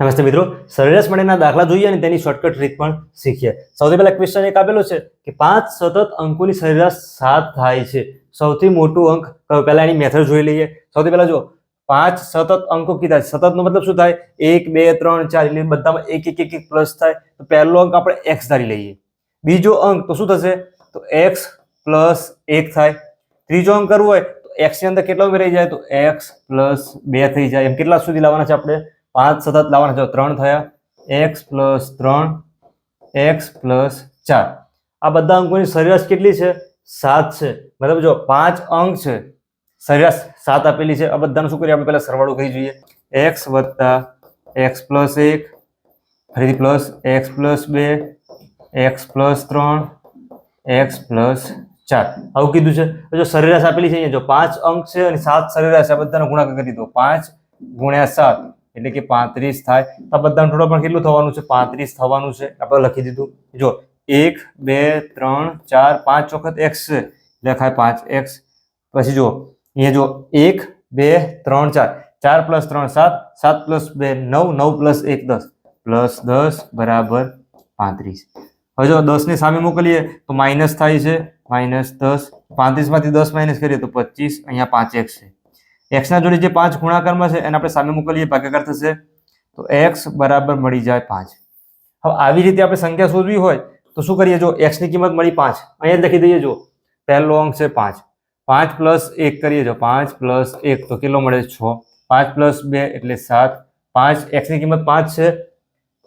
નમસ્તે મિત્રો, સરેરાશ મળેના દાખલા જોઈએ અને તેની શોર્ટકટ રીત પણ શીખીએ. સૌથી પહેલા ક્વેશ્ચન એક આપેલો છે કે પાંચ સતત અંકોની સરેરાશ સાત થાય છે. સૌથી મોટું અંક પહેલા એની મેથડ જોઈ લઈએ. સૌથી પહેલા જો પાંચ સતત અંકો કીધા સતતનો મતલબ શું થાય? એક, બે, ત્રણ, ચાર, એટલે બધામાં એક એક એક એક પ્લસ થાય. તો પહેલો અંક આપણે એક્સ ધારી લઈએ. બીજો અંક તો શું થશે? તો એક્સ પ્લસ એક થાય. ત્રીજો અંક કરવો હોય તો એક્સની અંદર કેટલો ઉમેરાઈ જાય? તો એક્સ પ્લસ બે થઈ જાય. એમ કેટલા સુધી લાવવાના છે આપણે? પાંચ સતત લાવવાના છે ત્રણ થયા. એક્સ પ્લસ ત્રણ, એક્સ પ્લસ ચાર. આ બધા અંકોની સરેરાશ કેટલી છે? સાત છે. મતલબ જો પાંચ અંક છે, સરેરાશ સાત આપેલી છે, આ બધાનું શું કરીએ? આપણે પહેલાં સરવાળો કરી જોઈએ. એક્સ વત્તા એક્સ પ્લસ એક, ફરીથી પ્લસ એક્સ પ્લસ બે, એક્સ પ્લસ ત્રણ, એક્સ પ્લસ ચાર. આવું કીધું છે? જો સરેરાશ આપેલી છે અહીંયા, જો પાંચ અંક છે અને સાત સરેરાશ આ બધાનો ગુણાકાર કરી દો. પાંચ ગુણ્યા સાત. એટલે કે પાંત્રીસ થાય. તો આ બધાનું ટોટલ પણ કેટલું થવાનું છે? પાંત્રીસ થવાનું છે. આપણે લખી દીધું. જો, એક, બે, ત્રણ, ચાર, પાંચ વખત એક્સ લખાય પાંચ એક્સ પછી જો અહીંયા જો એક, બે, ત્રણ, ચાર. ચાર પ્લસ ત્રણ, સાત. સાત પ્લસ બે, નવ. નવ પ્લસ એક, દસ. પ્લસ દસ બરાબર પાંત્રીસ. હવે જો દસની સામે મોકલીએ, તો માઇનસ થાય છે. માઇનસ દસ. પાંત્રીસમાંથી દસ માઇનસ કરીએ, તો પચીસ. અહીંયા પાંચ એક્સ છે. એક્સના જોડે જે પાંચ ગુણાકારમાં છે, એને આપણે સામે મોકલીએ, ભાગાકાર થશે. તો એક્સ બરાબર મળી જાય પાંચ. હવે આવી રીતે આપણે સંખ્યા શોધવી હોય, તો શું કરીએ? જો એક્સની કિંમત મળી પાંચ. અહીંયા લખી દઈએ, જો. પહેલો અંક છે પાંચ. પાંચ પ્લસ એક કરીએ, જો. પાંચ પ્લસ એક, તો કેટલો મળે? છ. પાંચ પ્લસ બે એટલે સાત. પાંચ એક્સની કિંમત પાંચ છે.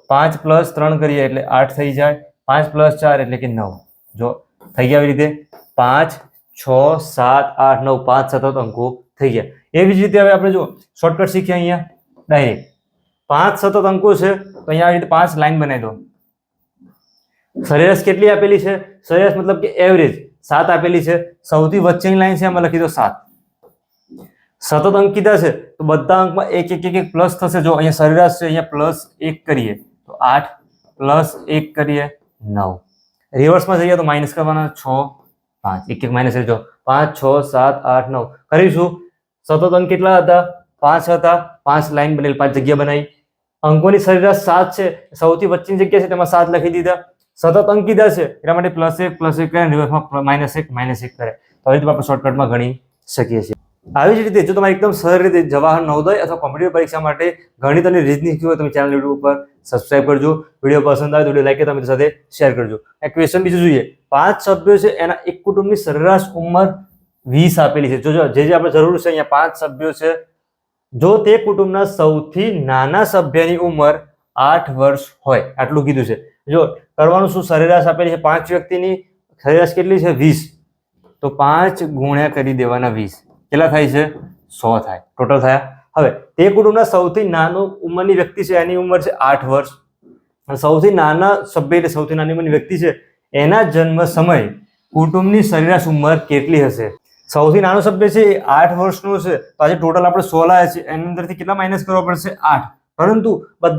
પાંચ પ્લસ ત્રણ કરીએ એટલે આઠ થઈ જાય. પાંચ પ્લસ ચાર એટલે કે નવ. જો, થઈ ગયા આવી રીતે. પાંચ, છ, સાત, આઠ, નવ, પાંચ સતત અંકો. થઈ ગયા. એવી જ રીતે હવે આપણે જો શોર્ટકટ શીખ્યા અહીંયા. ડાયરેક્ટ પાંચ સતત અંકો છે, તો અહીંયા આવી રીતે પાંચ લાઈન બનાવી દો. સરેરાશ કેટલી આપેલી છે? સરેરાશ મતલબ કે એવરેજ સાત આપેલી છે. સૌથી વચ્ચેની લાઈન છે એમાં લખી દો સાત. સતત અંક કીધા છે, તો બધા અંકમાં એક એક એક એક પ્લસ થશે. જો અહીંયા સરેરાશ છે, અહીંયા પ્લસ એક કરીએ, તો આઠ પ્લસ એક કરીએ નવ. રિવર્સમાં જઈએ તો માઇનસ કરવાના છ પાંચ. એક એક માઇનસ કરજો પાંચ, છ, સાત, આઠ, નવ. કરીશું. સતત અંક કેટલા હતા? પાંચ હતા. પાંચ લાઈન બનેલી, પાંચ જગ્યા બનાવી અંકોની સરેરાશ સાત છે. સૌથી વચ્ચેની જગ્યા છે, તેમાં સાત લખી દીધા. સતત અંક કીધા છે. એના માટે પ્લસ એક પ્લસ એક કરે રિવર્સમાં માઇનસ એક માઇનસ એક કરે તો આવી રીતે આપણે શોર્ટકટમાં ગણી શકીએ છીએ. આવી જ રીતે, જો તમારે એકદમ સરળ રીતે જવાહર નવોદય અથવા કોમ્પિટિટિવ પરીક્ષા માટે ગણિત અને રીતની હોય, તમે ચેનલ યુટ્યુબ ઉપર સબસ્ક્રાઇબ કરજો. વીડિયો પસંદ આવે તો વીડિયો લાઈક તમે સાથે શેર કરજો. એક ક્વેશ્ચન બીજું જોઈએ. પાંચ સભ્યો છે, એના એક કુટુંબની સરેરાશ ઉંમર વીસ આપેલી છે. જો જો જે જે આપણે જરૂર છે, અહીંયા પાંચ સભ્યો છે. જો તે કુટુંબના સૌથી નાના સભ્યની ઉંમર આઠ વર્ષ હોય, આટલું કીધું છે. જો કરવાનું શું? સરેરાશ આપેલી છે પાંચ વ્યક્તિની. સરેરાશ કેટલી છે? વીસ. તો પાંચ ગુણ્યા કરી દેવાના વીસ. કેટલા થાય છે? સો થાય. ટોટલ થયા. હવે, તે કુટુંબના સૌથી નાનો ઉંમરની વ્યક્તિ છે, એની ઉંમર છે આઠ વર્ષ. અને સૌથી નાના સભ્ય એટલે સૌથી નાની ઉંમરની વ્યક્તિ છે, એના જન્મ સમય કુટુંબની સરેરાશ ઉંમર કેટલી હશે? સૌથી નાનો સભ્ય છે એ આઠ વર્ષનો છે. તો આજે ટોટલ આપણે સો આવ્યા છે એની અંદરથી કેટલા માઇનસ કરવા પડશે? આઠ. પરંતુ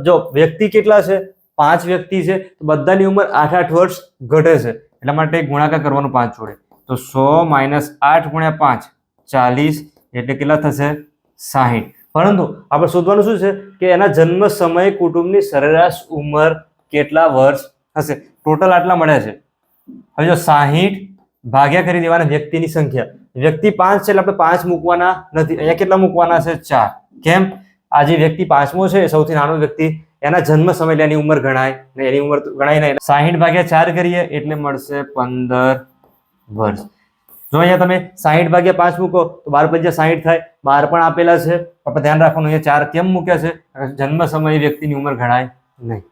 જો વ્યક્તિ કેટલા છે? પાંચ વ્યક્તિ છે. તો બધાની ઉંમર આઠ આઠ વર્ષ ઘટે છે. એટલા માટે ગુણાકાર કરવાનું પાંચ જોડે તો સો માઇનસ આઠ ગુણ્યા પાંચ, ચાલીસ, એટલે કેટલા થશે? સાહીઠ. પરંતુ આપણે શોધવાનું શું છે? કે એના જન્મ સમયે કુટુંબની સરેરાશ ઉંમર કેટલા વર્ષ હશે? ટોટલ આટલા મળ્યા છે. હવે જો સાહીઠ ભાગ્યા કરી દેવાના વ્યક્તિની સંખ્યા. વ્યક્તિ પાંચ છે એટલે આપણે પાંચ મૂકવાના નથી. અહીંયા કેટલા મૂકવાના છે? ચાર. કેમ? આ જે વ્યક્તિ પાંચમો છે સૌથી નાનો વ્યક્તિ. એના જન્મ સમય એટલે એની ઉંમર ગણાય. ને એની ઉંમર ગણાય નહીં. સાહીઠ ભાગ્યા ચાર કરીએ એટલે મળશે પંદર વર્ષ. જો અહીંયા તમે સાહીઠ ભાગ્યા પાંચ મૂકો, તો બાર પંચા સાહીઠ થાય. બાર પણ આપેલા છે. આપણે ધ્યાન રાખવાનું, અહીંયા ચાર કેમ મૂક્યા છે? જન્મ સમયે વ્યક્તિની ઉંમર ગણાય નહીં.